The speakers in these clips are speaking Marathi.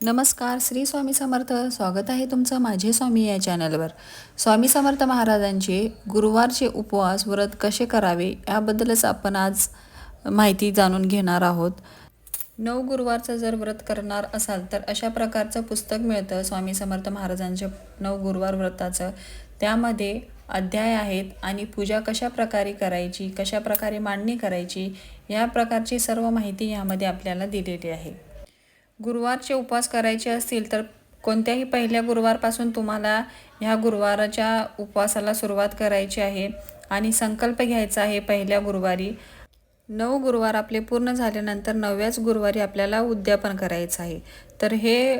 नमस्कार श्री स्वामी समर्थ. स्वागत आहे तुमचं माझे स्वामी या चॅनलवर. स्वामी समर्थ महाराजांचे गुरुवारचे उपवास व्रत कसे करावे याबद्दलच आपण आज माहिती जाणून घेणार आहोत. नऊ गुरुवारचं जर व्रत करणार असाल तर अशा प्रकारचं पुस्तक मिळतं स्वामी समर्थ महाराजांच्या नऊ गुरुवार व्रताचं. त्यामध्ये अध्याय आहेत आणि पूजा कशा प्रकारे करायची कशा प्रकारे मांडणी करायची या प्रकारची सर्व माहिती यामध्ये आपल्याला दिलेली आहे. गुरुवारचे उपवास करायचे असतील तर कोणत्याही पहिल्या गुरुवारपासून तुम्हाला ह्या गुरुवाराच्या उपवासाला सुरुवात करायची आहे आणि संकल्प घ्यायचा आहे पहिल्या गुरुवारी. नऊ गुरुवार आपले पूर्ण झाल्यानंतर नवव्याच गुरुवारी आपल्याला उद्यापन करायचं आहे. तर हे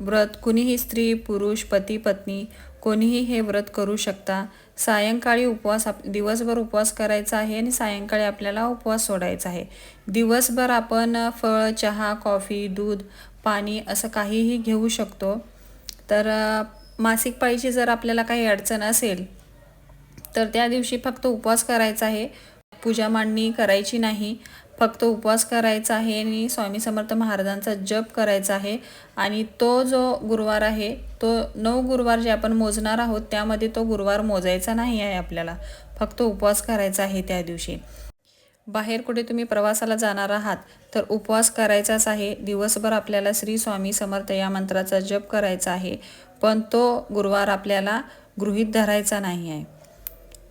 व्रत कुणीही स्त्री पुरुष पती पत्नी कोणीही हे व्रत करू शकता. सायंकाळी उपवास आप दिवसभर उपवास करायचा आहे आणि सायंकाळी आपल्याला उपवास सोडायचा आहे. दिवसभर आपण फळ चहा कॉफी दूध पाणी असं काहीही घेऊ शकतो. तर मासिक पाळीची जर आपल्याला काही अडचण असेल तर त्या दिवशी फक्त उपवास करायचा आहे. पूजा मांडणी करायची नाही. फक्त उपवास करायचा आहे आणि स्वामी समर्थ महाराजांचा जप करायचा आहे. आणि तो जो गुरुवार आहे तो नऊ गुरुवार जे आपण मोजणार आहोत त्यामध्ये तो गुरुवार मोजायचा नाही आहे आपल्याला. फक्त उपवास करायचा आहे त्या दिवशी. बाहेर कुठे तुम्ही प्रवासाला जाणार आहात तर उपवास करायचाच आहे. दिवसभर आपल्याला श्री स्वामी समर्थ या मंत्राचा जप करायचा आहे. पण तो गुरुवार आपल्याला गृहीत धरायचा नाही आहे.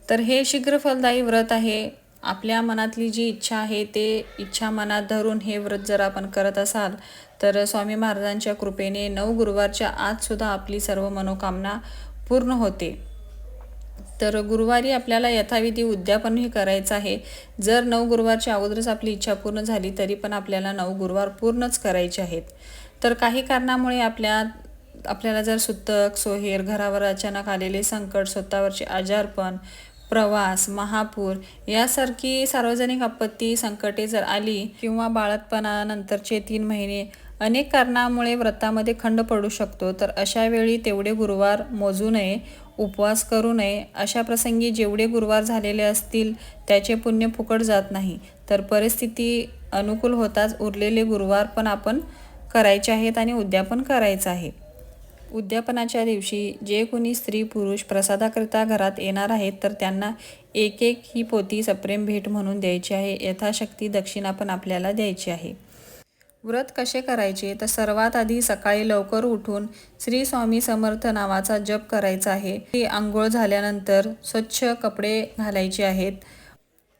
तर हे शीघ्र फलदायी व्रत आहे. आपल्या मनातली जी इच्छा आहे ते इच्छा मनात धरून हे व्रत जर आपण करत असाल तर स्वामी महाराजांच्या कृपेने नऊ गुरुवारच्या आजसुद्धा आपली सर्व मनोकामना पूर्ण होते. तर गुरुवारी आपल्याला यथाविधी उद्यापनही करायचं आहे. जर नऊ गुरुवारच्या अगोदरच आपली इच्छा पूर्ण झाली तरी पण आपल्याला नऊ गुरुवार पूर्णच करायचे आहेत. तर काही कारणामुळे आपल्या आपल्याला जर सुतक सोहेर घरावर अचानक आलेले संकट स्वतःवरचे आजारपण प्रवास महापूर यासारखी सार्वजनिक आपत्ती संकटे जर आली किंवा बाळतपणानंतरचे तीन महिने अनेक कारणामुळे व्रतामध्ये खंड पडू शकतो तर अशा वेळी तेवढे गुरुवार मोजू नये उपवास करू नये. अशा प्रसंगी जेवढे गुरुवार झालेले असतील त्याचे पुण्य फुकट जात नाही. तर परिस्थिती अनुकूल होताच उरलेले गुरुवार पण आपण करायचे आहेत आणि उद्यापन करायचं आहे. उद्यापनाच्या दिवशी जे कोणी स्त्री पुरुष प्रसादाकरिता घरात येणार आहेत तर त्यांना एक एक ही पोती सप्रेम भेट म्हणून द्यायची आहे. यथाशक्ती दक्षिणा पण आपल्याला द्यायची आहे. व्रत कसे करायचे? तर सर्वात आधी सकाळी लवकर उठून श्री स्वामी समर्थ नावाचा जप करायचा आहे. ती आंघोळ झाल्यानंतर स्वच्छ कपडे घालायचे आहेत.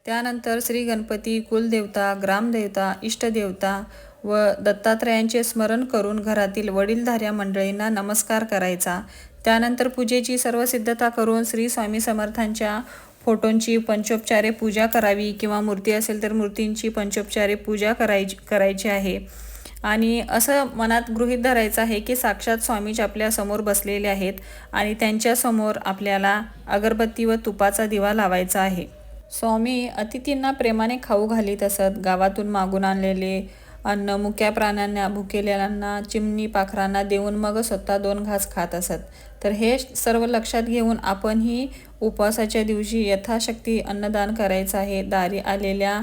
त्यानंतर श्री गणपती कुलदेवता ग्रामदेवता इष्टदेवता व दत्तात्रयांचे स्मरण करून घरातील वडीलधाऱ्या मंडळींना नमस्कार करायचा. त्यानंतर पूजेची सर्व सिद्धता करून श्री स्वामी समर्थांच्या फोटोंची पंचोपचारे पूजा करावी किंवा मूर्ती असेल तर मूर्तींची पंचोपचारे पूजा करायची करायची आहे. आणि असं मनात गृहीत धरायचं आहे की साक्षात स्वामीच आपल्यासमोर बसलेले आहेत आणि त्यांच्यासमोर आपल्याला अगरबत्ती व तुपाचा दिवा लावायचा आहे. स्वामी अतिथींना प्रेमाने खाऊ घालीत असत गावातून मागून आणलेले अन्न मुक्या प्राण्यांना भुकेलेल्यांना चिमणी पाखरांना देऊन मग स्वतः दोन घास खात असत. तर हे सर्व लक्षात घेऊन आपणही उपवासाच्या दिवशी यथाशक्ती अन्नदान करायचं आहे. दारी आलेल्या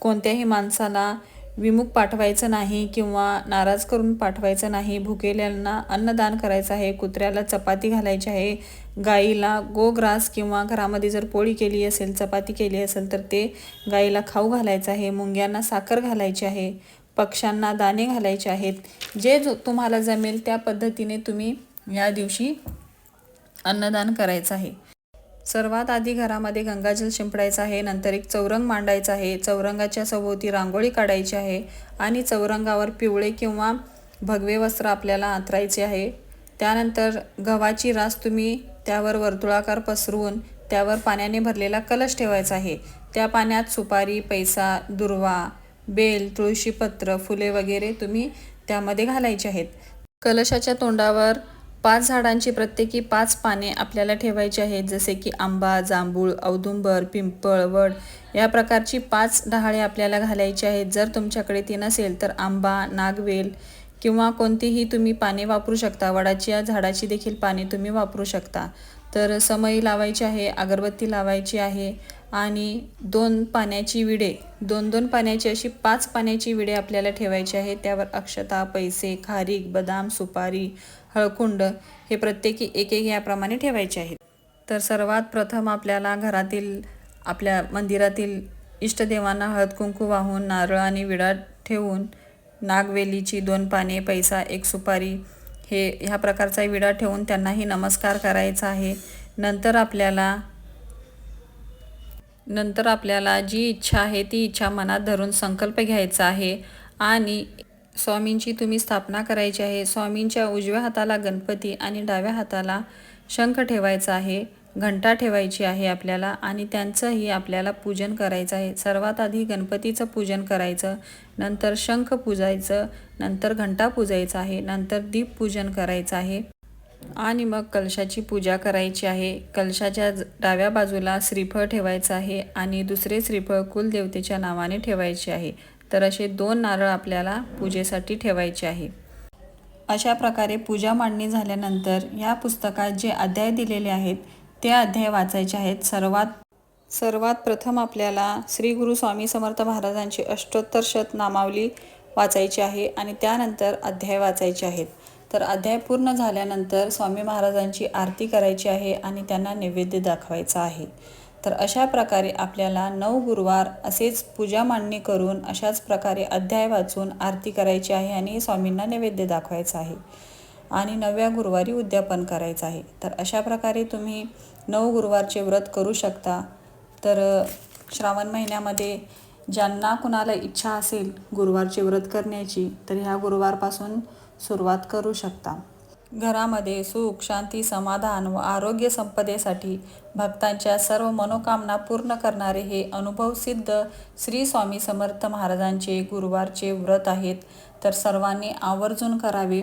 कोणत्याही माणसाला विमुख पाठवायचं नाही किंवा नाराज करून पाठवायचं नाही भुकेल्यांना अन्नदान करायचं आहे कुत्र्याला चपाती घालायची आहे गाईला गोग्रास किंवा घरामध्ये जर पोळी केली असेल चपाती केली असेल तर ते गाईला खाऊ घालायचं आहे मुंग्यांना साखर घालायची आहे पक्ष्यांना दाणे घालायचे आहेत. जे जो तुम्हाला जमेल त्या पद्धतीने तुम्ही या दिवशी अन्नदान करायचं आहे. सर्वात आधी घरामध्ये गंगाजल शिंपडायचं आहे नंतर एक चौरंग मांडायचा आहे. चौरंगाच्या सभोवती रांगोळी काढायची आहे आणि चौरंगावर पिवळे किंवा भगवे वस्त्र आपल्याला आतरायचे आहे. त्यानंतर गव्हाची रास तुम्ही त्यावर वर्तुळाकार पसरवून त्यावर पाण्याने भरलेला कलश ठेवायचा आहे. त्या पाण्यात सुपारी पैसा दुर्वा बेल तुळशीपत्र फुले वगैरे तुम्ही त्यामध्ये घालायचे आहेत. कलशाच्या तोंडावर पाच झाडांची प्रत्येकी पाच पाने आपल्याला ठेवायची आहेत जसे की आंबा जांभूळ औदुंबर पिंपळ वड. या प्रकारची पाच डहाळे आपल्याला घालायची आहेत. जर तुमच्याकडे ती नसेल तर आंबा नागवेल किंवा कोणतीही तुम्ही पाने वापरू शकता. वडाच्या झाडाची देखील पाने तुम्ही वापरू शकता. तर समई लावायची आहे अगरबत्ती लावायची आहे आणि दोन पाण्याची विडे दोन दोन पाण्याची अशी पाच पाण्याची विडे आपल्याला ठेवायची आहे. त्यावर अक्षता पैसे खारीक बदाम सुपारी हळकुंड हे प्रत्येकी एक एक याप्रमाणे ठेवायचे आहेत. तर सर्वात प्रथम आपल्याला घरातील आपल्या मंदिरातील इष्टदेवांना हळद कुंकू वाहून नारळ आणि विडा ठेवून नागवेलीची दोन पाने पैसा एक सुपारी हे ह्या प्रकारचा विडा ठेवून त्यांनाही नमस्कार करायचा आहे. नंतर आपल्याला नंतर आपल्याला जी इच्छा आहे ती इच्छा मनात धरून संकल्प घ्यायचा आहे. आणि स्वामींची तुम्ही स्थापना करायची आहे. स्वामींच्या उजव्या हाताला गणपती आणि डाव्या हाताला शंख ठेवायचा आहे. घंटा ठेवायची आहे आपल्याला आणि त्यांचंही आपल्याला पूजन करायचं आहे. सर्वात आधी गणपतीचं पूजन करायचं नंतर शंख पूजायचं नंतर घंटा पूजायचा आहे नंतर दीप पूजन करायचं आहे आणि मग कलशाची पूजा करायची आहे. कलशाच्या डाव्या बाजूला श्रीफळ ठेवायचं आहे आणि दुसरे श्रीफळ कुलदेवतेच्या नावाने ठेवायचे आहे. तर असे दोन नारळ आपल्याला पूजेसाठी ठेवायचे आहे. अशा प्रकारे पूजा मांडणी झाल्यानंतर या पुस्तकात जे अध्याय दिलेले आहेत ते अध्याय वाचायचे आहेत? सर्वात सर्वात प्रथम आपल्याला श्री गुरु स्वामी समर्थ महाराजांची अष्टोत्तर शत नामावली वाचायची आहे आणि त्यानंतर अध्याय वाचायचे आहेत. तर अध्याय पूर्ण झाल्यानंतर स्वामी महाराजांची आरती करायची आहे आणि त्यांना नैवेद्य दाखवायचा आहे. तर अशा प्रकारे आपल्याला नऊ गुरुवार असेच पूजा मांडणी करून अशाच प्रकारे अध्याय वाचून आरती करायची आहे आणि स्वामींना नैवेद्य दाखवायचं आहे आणि नव्या गुरुवारी उद्यापन करायचं आहे. तर अशा प्रकारे तुम्ही नऊ गुरुवारचे व्रत करू शकता. तर श्रावण महिन्यामध्ये ज्यांना कुणाला इच्छा असेल गुरुवारचे व्रत करण्याची तर ह्या गुरुवारपासून सुरुवात करू शकता. घरामध्ये सुख शांती समाधान व आरोग्य संपदेसाठी भक्तांच्या सर्व मनोकामना पूर्ण करणारे हे अनुभवसिद्ध श्री स्वामी समर्थ महाराजांचे गुरुवारचे व्रत आहेत. तर सर्वांनी आवर्जून करावे.